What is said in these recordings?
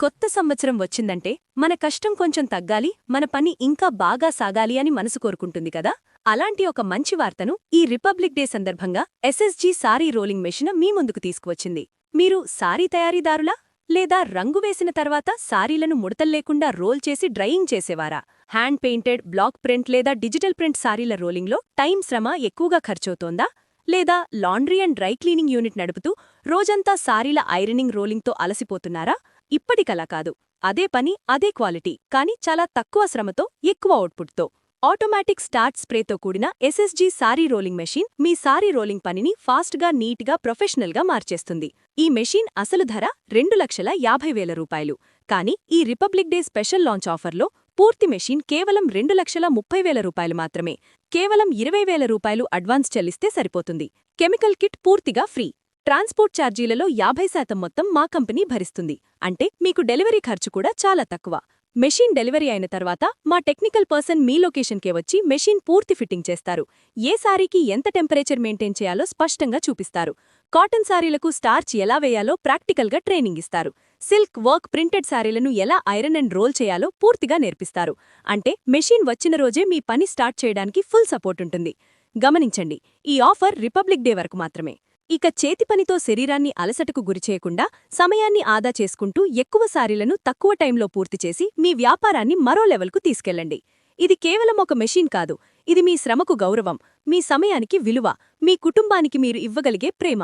కొత్త సంవత్సరం వచ్చిందంటే మన కష్టం కొంచెం తగ్గాలి మన పని ఇంకా బాగా సాగాలి అని మనసు కోరుకుంటుంది కదా? అలాంటి ఒక మంచి వార్తను ఈ రిపబ్లిక్ డే సందర్భంగా ఎస్ఎస్జీ సారీ రోలింగ్ మెషిన్ మీ ముందుకు తీసుకువచ్చింది. మీరు సారీ తయారీదారులా? లేదా రంగు వేసిన తర్వాత సారీలను ముడతల్లేకుండా రోల్ చేసి డ్రయింగ్ చేసేవారా? హ్యాండ్ పెయింటెడ్ బ్లాక్ ప్రింట్ లేదా డిజిటల్ ప్రింట్ సారీల రోలింగ్లో టైం శ్రమ ఎక్కువగా ఖర్చవుతోందా? లేదా laundry and dry cleaning unit నడుపుతూ రోజంతా సారీల ఐరనింగ్ రోలింగ్తో అలసిపోతున్నారా? ఇప్పటికలా కాదు. అదే పని అదే క్వాలిటీ కానీ చాలా తక్కువ శ్రమతో ఎక్కువ అవుట్పుట్తో. ఆటోమేటిక్ స్టార్ట్ స్ప్రేతో కూడిన ఎస్ఎస్జీ సారీ రోలింగ్ మెషిన్ మీ సారీ రోలింగ్ పనిని ఫాస్ట్గా నీట్గా ప్రొఫెషనల్గా మార్చేస్తుంది. ఈ మెషిన్ అసలు ధర రెండు లక్షల యాభై వేల రూపాయలు. కానీ ఈ రిపబ్లిక్ డే స్పెషల్ లాంచ్ ఆఫర్లో పూర్తి మెషిన్ కేవలం రెండు లక్షల ముప్పై వేల రూపాయలు మాత్రమే. కేవలం ఇరవై వేల రూపాయలు అడ్వాన్స్ చెల్లిస్తే సరిపోతుంది. కెమికల్ కిట్ పూర్తిగా ఫ్రీ. ట్రాన్స్పోర్ట్ ఛార్జీలలో యాభై శాతం మొత్తం మా కంపెనీ భరిస్తుంది. అంటే మీకు డెలివరీ ఖర్చు కూడా చాలా తక్కువ. మెషిన్ డెలివరీ అయిన తర్వాత మా టెక్నికల్ పర్సన్ మీ లొకేషన్కే వచ్చి మెషిన్ పూర్తి ఫిట్టింగ్ చేస్తారు. ఏ సారీకి ఎంత టెంపరేచర్ మెయింటైన్ చేయాలో స్పష్టంగా చూపిస్తారు. కాటన్ సారీలకు స్టార్చ్ ఎలా వేయాలో ప్రాక్టికల్గా ట్రైనింగ్ ఇస్తారు. సిల్క్ వర్క్ ప్రింటెడ్ సారీలను ఎలా ఐరన్ అండ్ రోల్ చేయాలో పూర్తిగా నేర్పిస్తారు. అంటే మెషిన్ వచ్చిన రోజే మీ పని స్టార్ట్ చేయడానికి ఫుల్ సపోర్ట్ ఉంటుంది. గమనించండి ఈ ఆఫర్ రిపబ్లిక్ డే వరకు మాత్రమే. ఇక చేతి పనితో శరీరాన్ని అలసటకు గురిచేయకుండా సమయాన్ని ఆదా చేసుకుంటూ ఎక్కువ సారీలను తక్కువ టైంలో పూర్తి చేసి మీ వ్యాపారాన్ని మరో లెవెల్కు తీసుకెళ్ళండి ఇది కేవలం ఒక మెషిన్ కాదు. ఇది మీ శ్రమకు గౌరవం మీ సమయానికి విలువ మీ కుటుంబానికి మీరు ఇవ్వగలిగే ప్రేమ.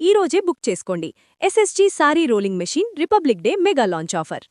ఈరోజే బుక్ చేసుకోండి. SSG sari rolling machine republic day mega launch offer.